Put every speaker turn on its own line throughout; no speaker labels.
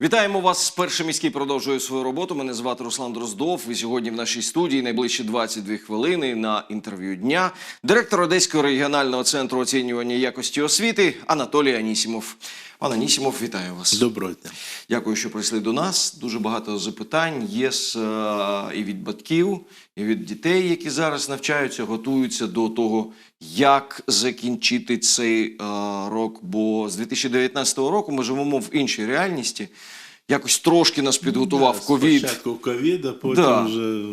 Вітаємо вас. Перший міський продовжує свою роботу. Мене звати Руслан Дроздов. І сьогодні в нашій студії найближчі 22 хвилини на інтерв'ю дня. Директор Одеського регіонального центру оцінювання якості освіти Анатолій Анісімов. Пан Анісімов, вітаю вас.
Доброго дня.
Дякую, що прийшли до нас. Дуже багато запитань є з, е, і від батьків, і від дітей, які зараз навчаються, готуються до того, як закінчити цей е, рок. Бо з 2019 року ми живемо в іншій реальності. Якось трошки нас підготував
Да,
ковід.
Спочатку ковід, а потім
Да.
вже.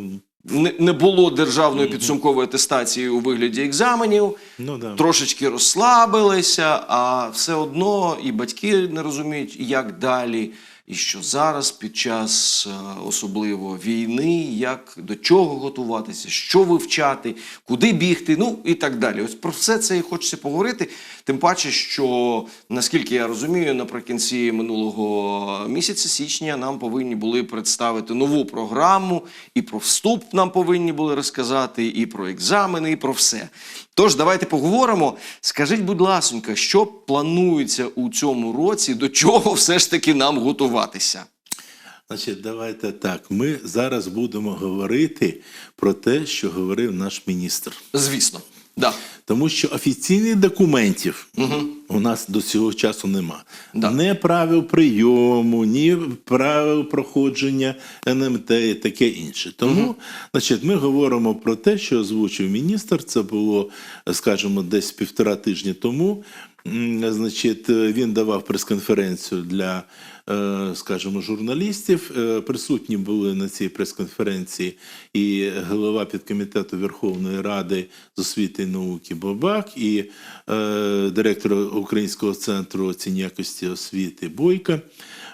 Не, було державної підсумкової атестації у вигляді екзаменів.
Ну, да.
Трошечки розслабилися, а все одно і батьки не розуміють, як далі, і що зараз під час е, особливо війни, як до чого готуватися, що вивчати, куди бігти, ну і так далі. Ось про все це і хочеться поговорити. Тим паче, що наскільки я розумію, наприкінці минулого місяця січня нам повинні були представити нову програму, і про вступ нам повинні були розказати, і про екзамени, і про все. Тож давайте поговоримо. Скажіть, будь ласонька, що планується у цьому році, до чого все ж таки нам готуватися?
Значить, давайте так. Ми зараз будемо говорити про те, що говорив наш міністр.
Звісно, да.
Тому що офіційних документів у нас до цього часу нема.
Да.
Не правил прийому, ні правил проходження НМТ і таке інше. Тому, значить, ми говоримо про те, що озвучив міністр. Це було, скажімо, десь півтора тижні тому. Значить, він давав прес-конференцію для, скажімо, журналістів. Е, Присутні були на цій прес-конференції і голова підкомітету Верховної Ради з освіти і науки Бабак, і е, директор Українського центру оцінь якості освіти Бойка.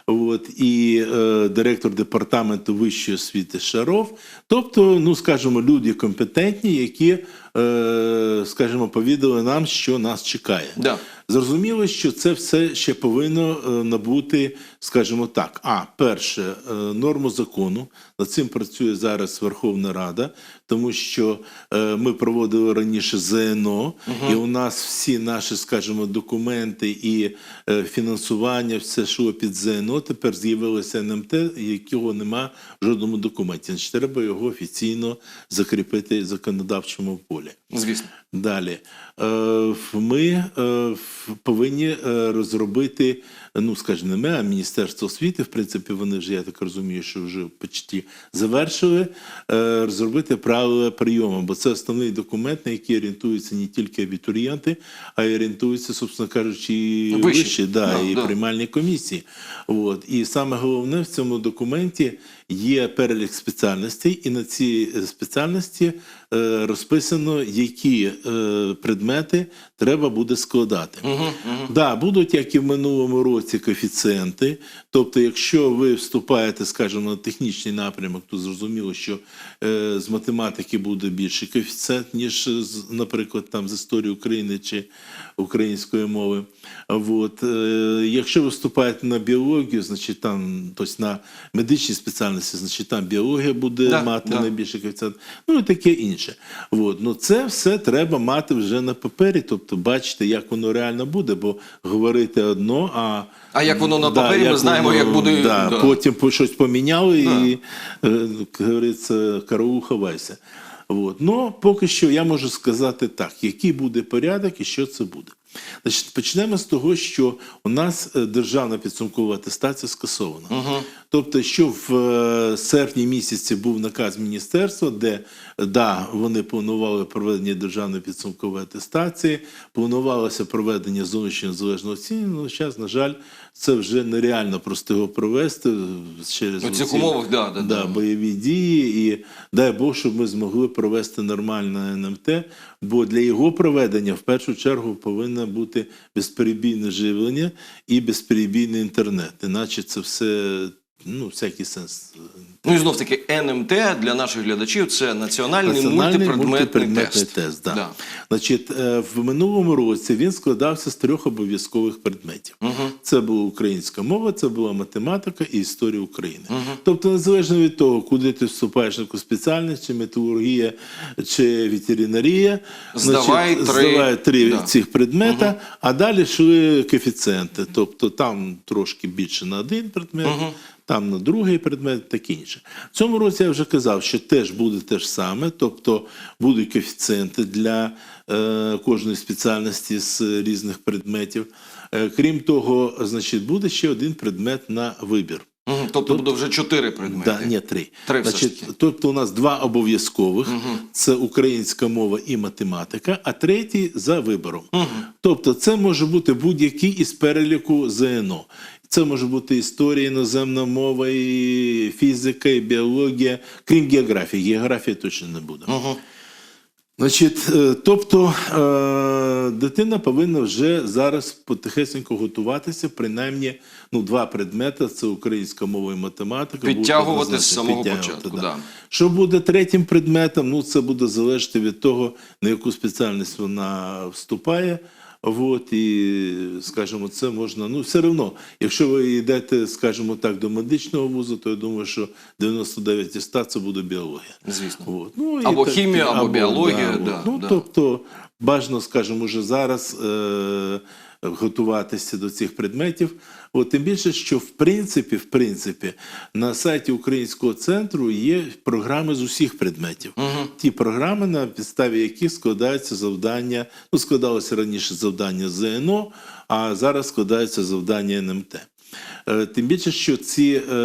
От, і е, директор департаменту вищої освіти Шаров, тобто, ну скажімо, люди компетентні, які, е, скажімо, повідали нам, що нас чекає.
Да.
Зрозуміло, що це все ще повинно е, набути, скажімо так. А перше, е, норму закону. Над цим працює зараз Верховна Рада, тому що е, ми проводили раніше ЗНО, і у нас всі наші, скажімо, документи і е, фінансування, все що під ЗНО, тепер з'явилося НМТ, якого нема в жодному документі. Значить, треба його офіційно закріпити законодавчому полі.
Звісно.
Далі Е, ми е, повинні е, розробити, ну скажімо, не ми, а Міністерство освіти. В принципі, вони вже, я так розумію, що вже почти завершили розробити правила прийому, бо це основний документ, на який орієнтуються не тільки абітурієнти, а й орієнтуються, собственно кажучи, і
Вищі.
вищі, да,
Да,
і
да.
приймальні комісії. От. І саме головне в цьому документі є перелік спеціальностей, і на ці е, спеціальності е, розписано, які е, предмети треба буде складати.
Угу, угу.
Да, будуть, як і в минулому році, коефіцієнти. Тобто, якщо ви вступаєте, скажімо, на технічний напрямок, то зрозуміло, що з математики буде більший коефіцієнт, ніж, наприклад, там з історії України чи української мови. От, якщо ви вступаєте на біологію, значить там, тобто на медичні спеціальності, значить там біологія буде
Да,
мати
да.
найбільший коефіцієнт, ну і таке інше. От. Ну, це все треба мати вже на папері, тобто бачити, як воно реально буде, бо говорити одно, а
А як воно на
Да,
папері, ми знаємо, як буде.
Да,
да.
Потім щось поміняли
Да.
і, е, як говориться, караул ховайся. От. Ну, поки що я можу сказати так, який буде порядок і що це буде. Значить, почнемо з того, що у нас е, державна підсумкова атестація скасована. Тобто, що в е, серпні місяці був наказ міністерства, де да, вони планували проведення державної підсумкової атестації, планувалося проведення зовнішнього залежного оцінювання. Ну, зараз, на жаль, це вже нереально просто його провести через
У цих умовах, да, да, да.
бойові дії. І дай Бог, щоб ми змогли провести нормальне НМТ, бо для його проведення в першу чергу повинно бути безперебійне живлення і безперебійний інтернет. Іначе це все ну, всякий сенс.
Ну і знов таки НМТ для наших глядачів це національний,
Національний
мультипредметний,
мультипредметний
тест.
тест да.
Да.
Значить, е, в минулому році він складався з трьох обов'язкових предметів. Це була українська мова, це була математика і історія України. Тобто, незалежно від того, куди ти вступаєш на спеціальність, чи металургія, чи ветеринарія,
Здавай три.
здавай три
Да.
цих предмета, а далі йшли коефіцієнти. Тобто там трошки більше на один предмет. Там на другий предмет, таке інше. В цьому році я вже казав, що теж буде те ж саме, тобто будуть коефіцієнти для е, кожної спеціальності з різних предметів. Е, крім того, значить, буде ще один предмет на вибір.
Мгм. Тобто буде вже чотири предмети.
Да, ні, три.
Три все ж
Значить,
таки.
тобто у нас два обов'язкових: це українська мова і математика, а третій за вибором. Тобто, це може бути будь-який із переліку ЗНО. Це може бути історія, іноземна мова, і фізика, і біологія, крім географії. Географії точно не буде.
Мгм.
Значить, е, тобто е, дитина повинна вже зараз потихесенько готуватися, принаймні ну, два предмети це українська мова і математика.
Підтягувати з самого
підтягувати,
початку,
да.
да.
Що буде третім предметом? Ну, це буде залежати від того, на яку спеціальність вона вступає. От, і, скажімо, це можна, ну, все одно, якщо ви йдете, скажімо так, до медичного вузу, то я думаю, що 99 із 100 це буде біологія.
Звісно.
От. Ну, і
Або хімія, або біологія,
от.
да,
ну,
да.
Тобто бажано, скажімо, вже зараз е- готуватися до цих предметів. От, тим більше, що в принципі, в принципі, на сайті Українського центру є програми з усіх предметів. Ті програми, на підставі яких складаються завдання, ну, складалося раніше завдання ЗНО, а зараз складаються завдання НМТ. Е, Тим більше, що ці, е,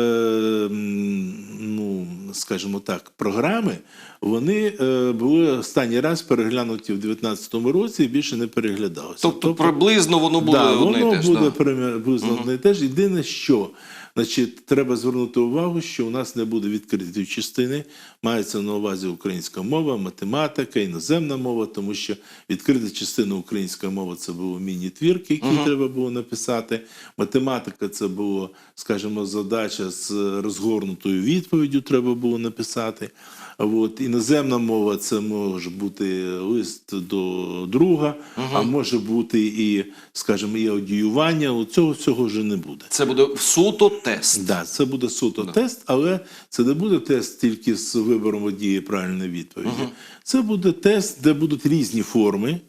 ну, скажімо так, програми, вони е, були останній раз переглянуті в 2019 році і більше не переглядалися.
Тобто, приблизно воно буде
да,
одне
воно
і те
буде
да.
приблизно одне і те ж. Єдине, що значить, треба звернути увагу, що у нас не буде відкритої частини. Мається на увазі українська мова, математика, іноземна мова, тому що відкрита частина українська мова це було міні-твірки, які треба було написати. Математика це було, скажімо, задача з розгорнутою відповіддю треба було написати. От, іноземна мова це може бути лист до друга, а може бути і, скажімо, і аудіювання. От Цього всього вже не буде.
Це буде суто тест.
Да, це буде суто тест, але це не буде тест тільки з вибором однієї правильної відповіді. Це буде тест, де будуть різні форми,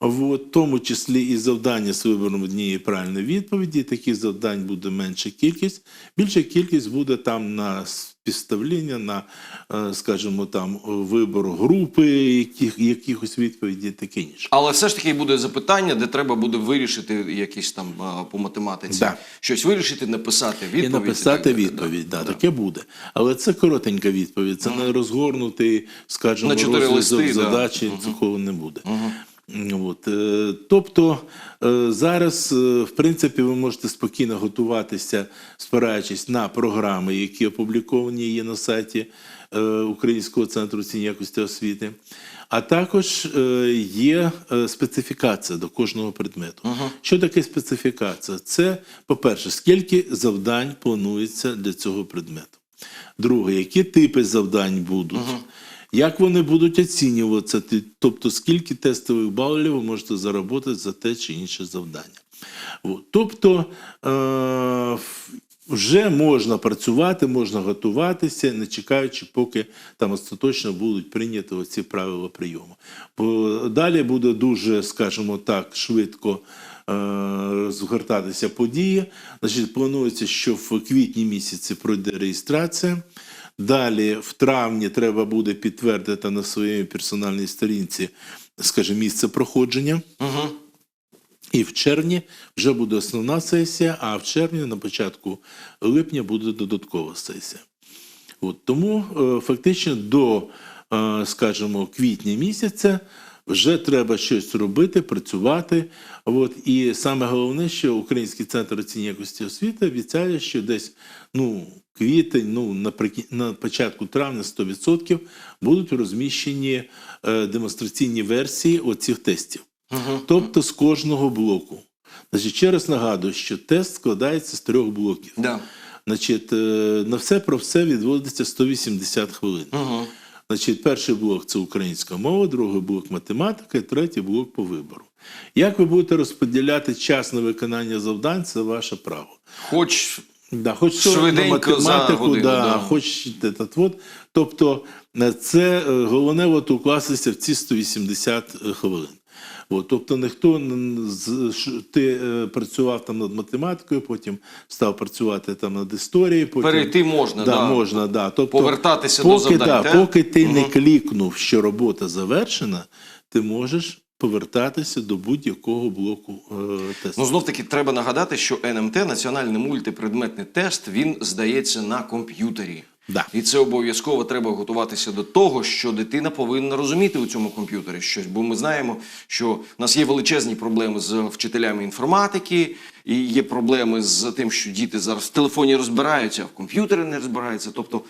в тому числі і завдання з вибором однієї правильної відповіді. Таких завдань буде менша кількість. Більша кількість буде там на співставління, на, е, скажімо, там вибор групи яких, якихось відповідей, таке інше.
Але все ж таки буде запитання, де треба буде вирішити якісь там по математиці.
Да.
Щось вирішити, написати відповідь.
І написати
так
відповідь, да,
Да.
таке буде. Але це коротенька відповідь, це не розгорнутий, скажімо,
На
розв'язок
листи, да.
задачі, такого не буде. От, е, тобто е, зараз, е, в принципі, ви можете спокійно готуватися, спираючись на програми, які опубліковані є на сайті Українського центру оцінювання якості освіти. А також є специфікація до кожного предмету. Що таке специфікація? Це, по-перше, скільки завдань планується для цього предмету. Друге, які типи завдань будуть. Як вони будуть оцінюватися, тобто скільки тестових балів ви можете заробити за те чи інше завдання. Тобто е- вже можна працювати, можна готуватися, не чекаючи, поки там остаточно будуть прийняті оці правила прийому. Бо далі буде дуже, скажімо так, швидко е, розгортатися події. Значить, планується, що в квітні місяці пройде реєстрація. Далі, в травні, треба буде підтвердити на своїй персональній сторінці, скажімо, місце проходження.
Угу.
І в червні вже буде основна сесія, а в червні, на початку липня, буде додаткова сесія. От, тому е, фактично до, е, скажімо, квітня місяця вже треба щось робити, працювати. От, і саме головне, що Український центр оцінювання якості освіти обіцяє, що десь ну, квітень, ну, наприкін... на початку травня 100% будуть розміщені е, демонстраційні версії оцих тестів. Тобто з кожного блоку. Значить, ще раз нагадую, що тест складається з трьох блоків.
Да.
Значить, е, на все про все відводиться 180 хвилин.
Угу.
Значить, перший блок це українська мова, другий блок математика, і третій блок по вибору. Як ви будете розподіляти час на виконання завдань, це ваше право.
Хоч
Да, хоч
Швиденько
математику,
за годину,
да,
да.
хоч этот, от. Тобто е, це е, головне от, укластися в ці 180 хвилин. От, тобто ніхто ти е, працював там над математикою, потім став працювати там над історією. Потім,
перейти можна,
да,
да.
можна, да. Тобто,
Повертатися до
поки,
завдань,
Да, поки ти не клікнув, що робота завершена, ти можеш повертатися до будь-якого блоку е, тесту.
Ну, знов таки треба нагадати, що НМТ, національний мультипредметний тест, він здається на комп'ютері.
Да.
І це обов'язково треба готуватися до того, що дитина повинна розуміти у цьому комп'ютері щось. Бо ми знаємо, що в нас є величезні проблеми з вчителями інформатики, і є проблеми з тим, що діти зараз в телефоні розбираються, а в комп'ютері не розбираються. Тобто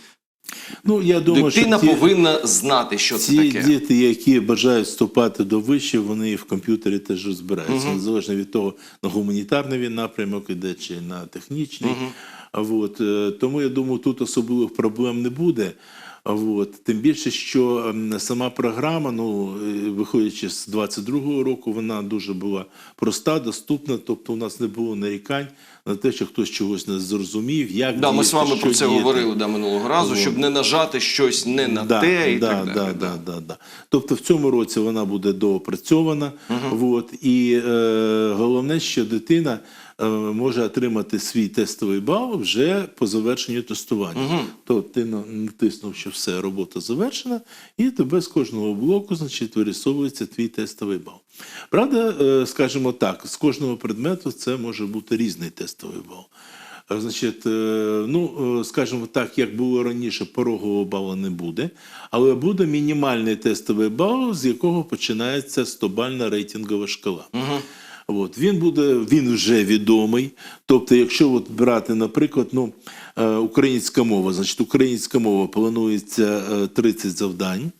Ну, я думаю,
дитина
що ті,
повинна знати, що це
ті
таке.
діти, які бажають вступати до вишів, вони в комп'ютері теж розбираються. Незалежно від того, на гуманітарний він напрямок іде чи на технічний. Угу. от, е, тому я думаю, тут особливих проблем не буде. От, тим більше, що ем, сама програма, ну, е, виходячи з 22-го року, вона дуже була проста, доступна, тобто у нас не було нарікань на те, що хтось чогось не зрозумів, як
Да, ми з вами про це
діяти.
говорили да, минулого разу, щоб не нажати щось не на те і
да,
так далі.
Да, да, да, да. Тобто в цьому році вона буде доопрацьована. От, і е, головне, що дитина може отримати свій тестовий бал вже по завершенню тестування. Тобто ти натиснув, що все, робота завершена, і тебе з кожного блоку значить, вирисовується твій тестовий бал. Правда, е, скажімо так, з кожного предмету це може бути різний тестовий бал. Е, Значить, е, ну, е, скажімо так, як було раніше, порогового балу не буде, але буде мінімальний тестовий бал, з якого починається 100-бальна рейтингова шкала. От, він буде, він вже відомий. Тобто, якщо от брати, наприклад, ну, е, українська мова, значить, українська мова планується е, 30 завдань.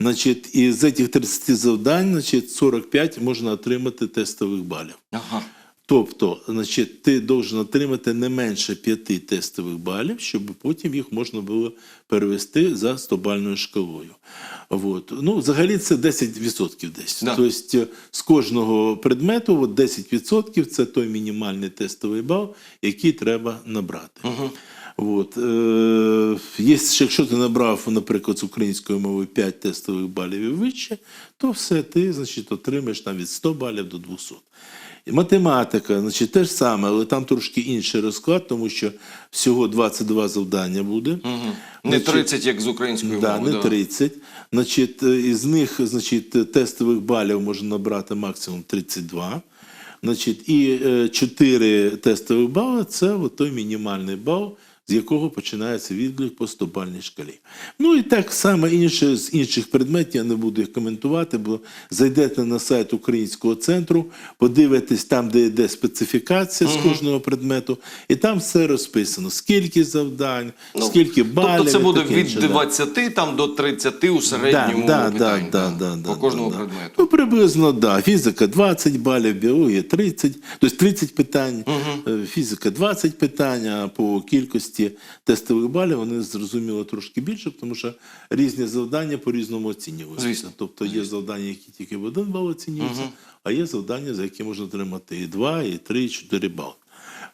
Значить, і з цих 30 завдань, значить, 45 можна отримати тестових балів.
Ага.
Тобто, значить, ти должен отримати не менше п'яти тестових балів, щоб потім їх можна було перевести за 100-бальною шкалою. От. Ну, взагалі це 10% десь.
Да.
Тобто е, з кожного предмету от 10% це той мінімальний тестовий бал, який треба набрати. От. Е, якщо ти набрав, наприклад, з української мови 5 тестових балів і вище, то все, ти значить, отримаєш там від 100 балів до 200. Математика, значить, те ж саме, але там трошки інший розклад, тому що всього 22 завдання буде.
Не
Значить,
30, як з української
Да,
мови.
не 30. Значить, е, із них значить, тестових балів можна набрати максимум 32. Значить, і 4 тестових бали це той мінімальний бал, з якого починається відлік по 100-бальній шкалі. Ну і так само інше з інших предметів, я не буду їх коментувати, бо зайдете на сайт українського центру, подивитесь там, де йде специфікація з кожного предмету, і там все розписано: скільки завдань,
Ну,
скільки балів.
Тобто це буде від
інше, да.
20 там, до 30 у середньому
да,
питань,
да,
да,
да, да,
по кожному
да, да.
предмету.
Ну, приблизно, да. Фізика 20 балів, біологія 30, тобто 30 питань, е, фізика 20 питань, а по кількості тестових балів вони зрозуміло трошки більше, тому що різні завдання по-різному оцінюються.
Звісно.
Тобто є завдання, які тільки в один бал оцінюються, а є завдання, за які можна отримати і 2, і 3, і 4 бали.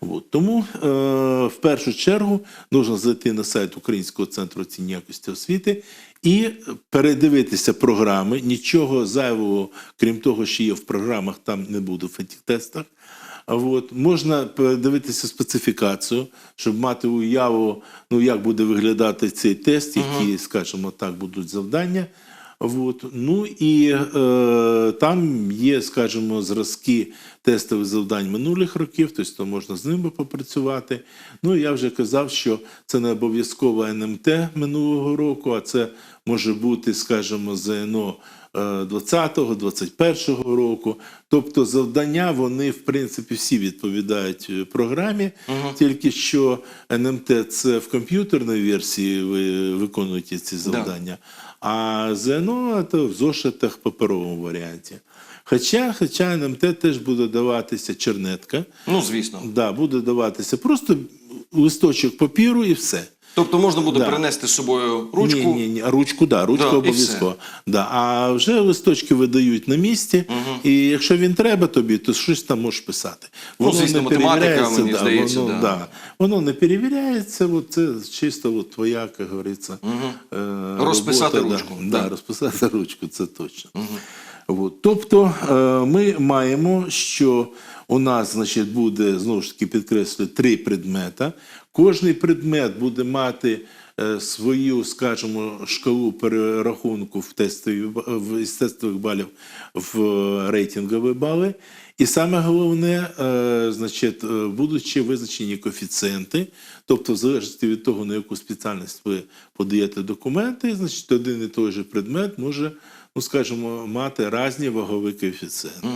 От. Тому е, в першу чергу потрібно зайти на сайт Українського центру оцінювання якості освіти і передивитися програми. Нічого зайвого, крім того, що є в програмах, там не буде в тестах. От, можна передивитися специфікацію, щоб мати уяву, ну, як буде виглядати цей тест, які, скажімо так, будуть завдання. От. Ну і е, там є, скажімо, зразки тестових завдань минулих років, тобто можна з ними попрацювати. Ну я вже казав, що це не обов'язково НМТ минулого року, а це може бути, скажімо, ЗНО 20-го, 21-го року. Тобто завдання вони, в принципі, всі відповідають е, програмі, тільки що НМТ це в комп'ютерній версії ви виконуєте ці завдання, а ЗНО це в зошитах в паперовому варіанті. Хоча, хоча НМТ теж буде даватися чернетка.
Ну, звісно.
Да, буде даватися. Просто листочок папіру і все.
Тобто можна буде
Да.
принести з собою ручку.
Ні, ні, ні. Ручку, да, ручку
Да,
обов'язково. Да. А вже листочки видають на місці, і якщо він треба тобі, то щось там можеш писати.
Ну, звісно, математика,
перевіряється,
мені здається,
воно,
да.
да. воно не перевіряється, от це чисто от твоя, як говориться, е,
Розписати
робота,
ручку,
Да,
да.
да, розписати ручку, це точно. От. Тобто е, ми маємо, що у нас значить, буде, знову ж таки, підкреслюю, три предмета. Кожний предмет буде мати е, свою, скажімо, шкалу перерахунку в тестові, в, тестових балів в е, рейтингові бали. І саме головне, е, значить, будуть ще визначені коефіцієнти, тобто, в залежності від того, на яку спеціальність ви подаєте документи, значить, один і той же предмет може, ну скажімо, мати різні вагові коефіцієнти.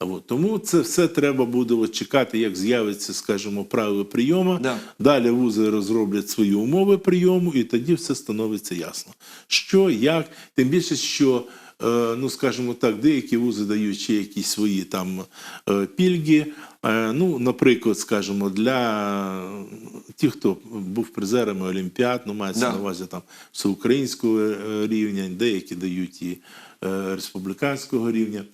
От, тому це все треба буде от чекати, як з'явиться, скажімо, правила прийому.
Да.
Далі вузи розроблять свої умови прийому, і тоді все становиться ясно. Що, як, тим більше, що, е, ну скажімо так, деякі вузи дають ще якісь свої там е, пільги. Е, ну, наприклад, скажімо, для тих, хто був призерами Олімпіад, ну мається
Да.
на увазі там всеукраїнського рівня, деякі дають і республіканського рівня.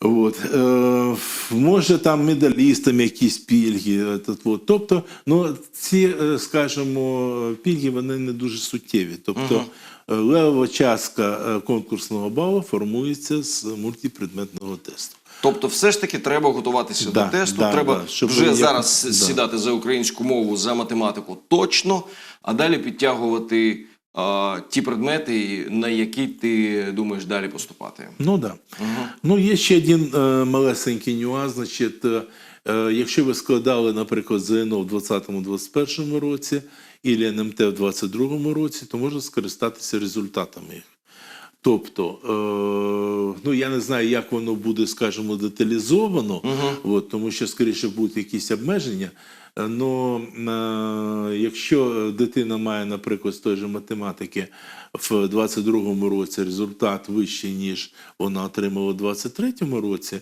От, е, може там медалістам якісь пільги. от. Тобто, ну, ці, е, скажімо, пільги вони не дуже суттєві. Тобто, е, левова частка е, конкурсного балу формується з мультипредметного тесту.
Тобто, все ж таки треба готуватися
Да,
до тесту.
да,
треба
да, щоб
вже
як-
зараз
да.
сідати за українську мову, за математику точно, а далі підтягувати ті предмети, на які ти думаєш далі поступати.
Ну так. Да. Ну, є ще один е, малесенький нюанс. Значить, е, е, якщо ви складали, наприклад, ЗНО в 2020-2021 році і НМТ в 2022 році, то можна скористатися результатами їх. Тобто, ну я не знаю, як воно буде, скажімо, деталізовано, от, тому що, скоріше, будуть якісь обмеження. Но е, якщо дитина має, наприклад, з тої ж математики в 22-му році результат вищий, ніж вона отримала в 23-му році,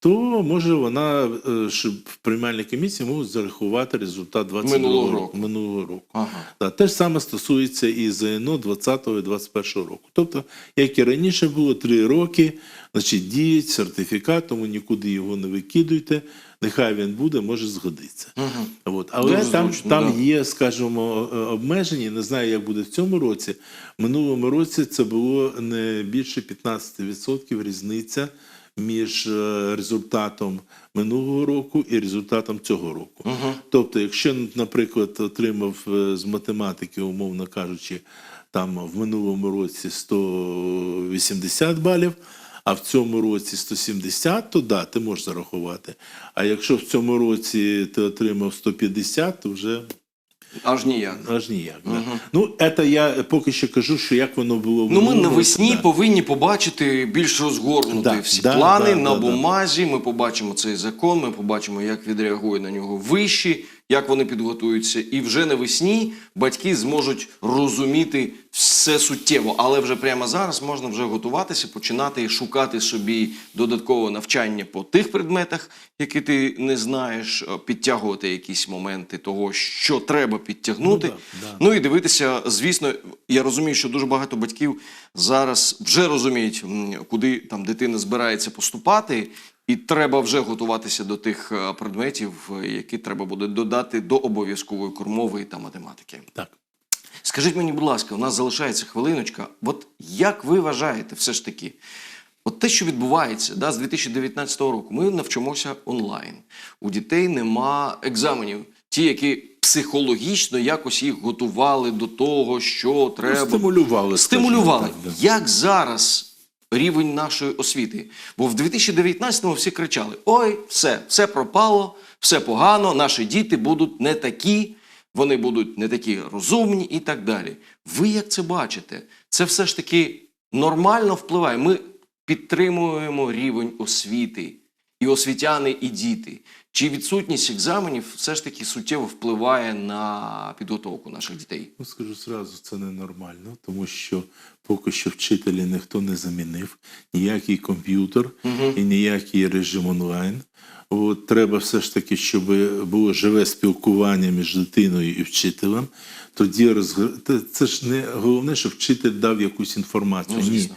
то може вона е, щоб в приймальній комісії можуть зарахувати результат 22
Минулого
року. Минулого року.
Ага.
Да, те ж саме стосується і ЗНО 20 і 21 року. Тобто, як і раніше було, три роки, значить, діють сертифікат, тому нікуди його не викидуйте. Нехай він буде, може згодиться. От. Але
Дуже
там,
зручно,
там
да.
є, скажімо, е, обмеження. Не знаю, як буде в цьому році. Минулому році це було не більше 15% різниця між е, результатом минулого року і результатом цього року. Тобто, якщо, наприклад, отримав е, з математики, умовно кажучи, там в минулому році 180 балів, а в цьому році 170, то да, ти можеш зарахувати. А якщо в цьому році ти отримав 150, то вже
Аж ніяк.
аж ніяк. Да. Ну, це я поки що кажу, що як воно було в
Ну, ми навесні
да.
повинні побачити більш розгорнуті
Да,
всі
да,
плани
да,
на
да, да.
бумазі. Ми побачимо цей закон, ми побачимо, як відреагує на нього вищі, як вони підготуються. І вже навесні батьки зможуть розуміти все суттєво. Але вже прямо зараз можна вже готуватися, починати шукати собі додаткове навчання по тих предметах, які ти не знаєш, е, підтягувати якісь моменти того, що треба підтягнути.
Ну, да, да.
Ну і дивитися, звісно, я розумію, що дуже багато батьків зараз вже розуміють, куди там дитина збирається поступати, і треба вже готуватися до тих е, предметів, е, які треба буде додати до обов'язкової кормової та математики.
Так.
Скажіть мені, будь ласка, у нас залишається хвилиночка. От як ви вважаєте, все ж таки, от те, що відбувається да, з 2019 року, ми навчимося онлайн. У дітей нема екзаменів, ті, які психологічно якось їх готували до того, що треба.
Ну, стимулювали.
Стимулювали.
так, да.
Як зараз рівень нашої освіти? Бо в 2019-му всі кричали: ой, все, все пропало, все погано, наші діти будуть не такі, вони будуть не такі розумні і так далі. Ви як це бачите? Це все ж таки нормально впливає. Ми підтримуємо рівень освіти, і освітяни, і діти. Чи відсутність екзаменів все ж таки суттєво впливає на підготовку наших дітей?
Ну, скажу зразу, це ненормально, тому що поки що вчителі ніхто не замінив, ніякий комп'ютер і ніякий режим онлайн. От, треба все ж таки, щоб було живе спілкування між дитиною і вчителем. Тоді розгр... Це ж не головне, щоб вчитель дав якусь інформацію.
Ну,
Ні.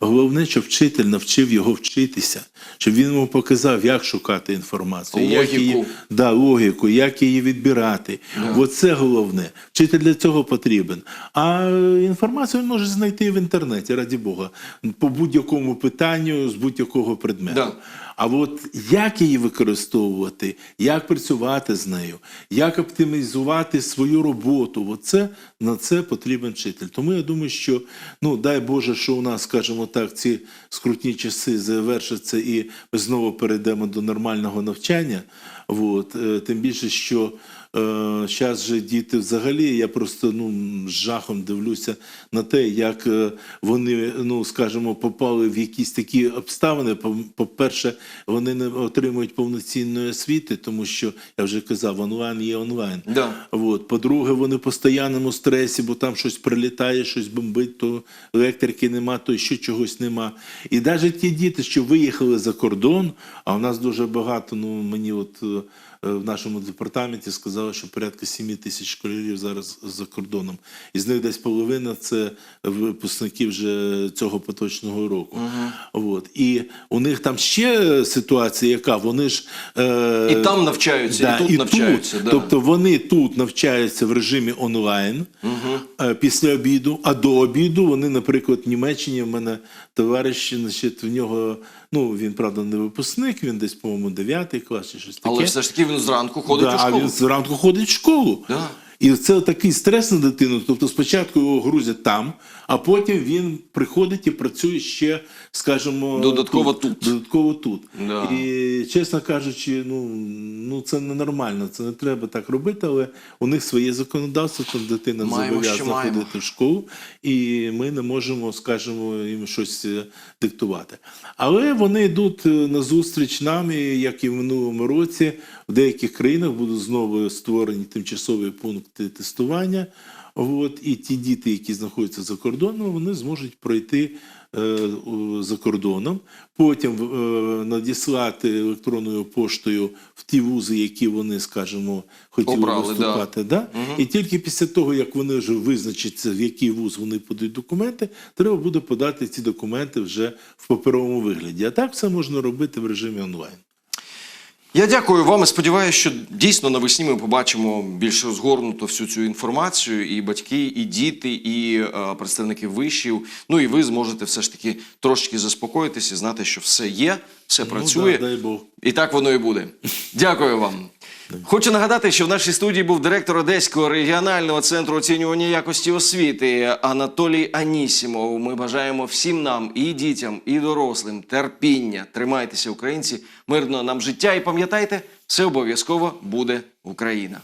Головне, щоб вчитель навчив його вчитися, щоб він йому показав, як шукати інформацію, як
Логіку.
її, да, логіку, як її відбирати. Оце головне. Вчитель для цього потрібен. А інформацію він може знайти в інтернеті, раді Бога, по будь-якому питанню з будь-якого предмету.
Да.
А от як її використовувати, як працювати з нею, як оптимізувати свою роботу, оце, на це потрібен вчитель. Тому я думаю, що ну дай Боже, що у нас, скажімо так, ці скрутні часи завершаться і ми знову перейдемо до нормального навчання. От, е, тим більше, що зараз же діти взагалі, я просто ну, з жахом дивлюся на те, як е, вони, ну скажімо, попали в якісь такі обставини. По- По-перше, вони не отримують повноцінної освіти, тому що я вже казав, онлайн є онлайн.
Да.
От. По-друге, вони в постійному стресі, бо там щось прилітає, щось бомбить, то електрики нема, то ще чогось нема. І навіть ті діти, що виїхали за кордон, а у нас дуже багато, ну мені от е, е, в нашому департаменті сказали, що порядка 7 тисяч школярів зараз за кордоном. Із них десь половина це випускники вже цього поточного року. От. І у них там ще ситуація, яка вони ж е,
І там навчаються, і тут навчаються, да.
Тобто вони тут навчаються в режимі онлайн е, після обіду, а до обіду вони, наприклад, в Німеччині в мене товариш, значить, в нього, ну він правда не випускник, він десь, по-моєму, 9 клас чи щось таке.
Але все ж таки він зранку ходить
да,
у школу.
А він зранку ходить в школу.
Да.
І це такий стрес на дитину. Тобто спочатку його грузять там, а потім він приходить і працює ще, скажімо,
Додатково тут.
Додатково тут.
Да.
І чесно кажучи, ну, ну це ненормально, це не треба так робити, але у них своє законодавство, там дитина зобов'язана ходити в школу, і ми не можемо, скажімо, їм щось е, диктувати. Але вони йдуть е, на зустріч нам, і, як і в минулому році, в деяких країнах будуть знову створені тимчасові пункти тестування. От, і ті діти, які знаходяться за кордоном, вони зможуть пройти е, за кордоном, потім е, надіслати електронною поштою в ті вузи, які вони, скажімо, хотіли
Обрали, да.
виступати. Да? І тільки після того, як вони вже визначаться, в який вуз вони подають документи, треба буде подати ці документи вже в паперовому вигляді. А так все можна робити в режимі онлайн.
Я дякую вам і сподіваюся, що дійсно навесні ми побачимо більш розгорнуто всю цю інформацію, і батьки, і діти, і е, представники вишів. Ну і ви зможете все ж таки трошки заспокоїтися і знати, що все є, все працює.
Ну, да, дай Бог.
І так воно і буде. Дякую вам. Хочу нагадати, що в нашій студії був директор Одеського регіонального центру оцінювання якості освіти Анатолій Анісімов. Ми бажаємо всім нам, і дітям, і дорослим, терпіння. Тримайтеся, українці, мирного нам життя і пам'ятайте, все обов'язково буде Україна.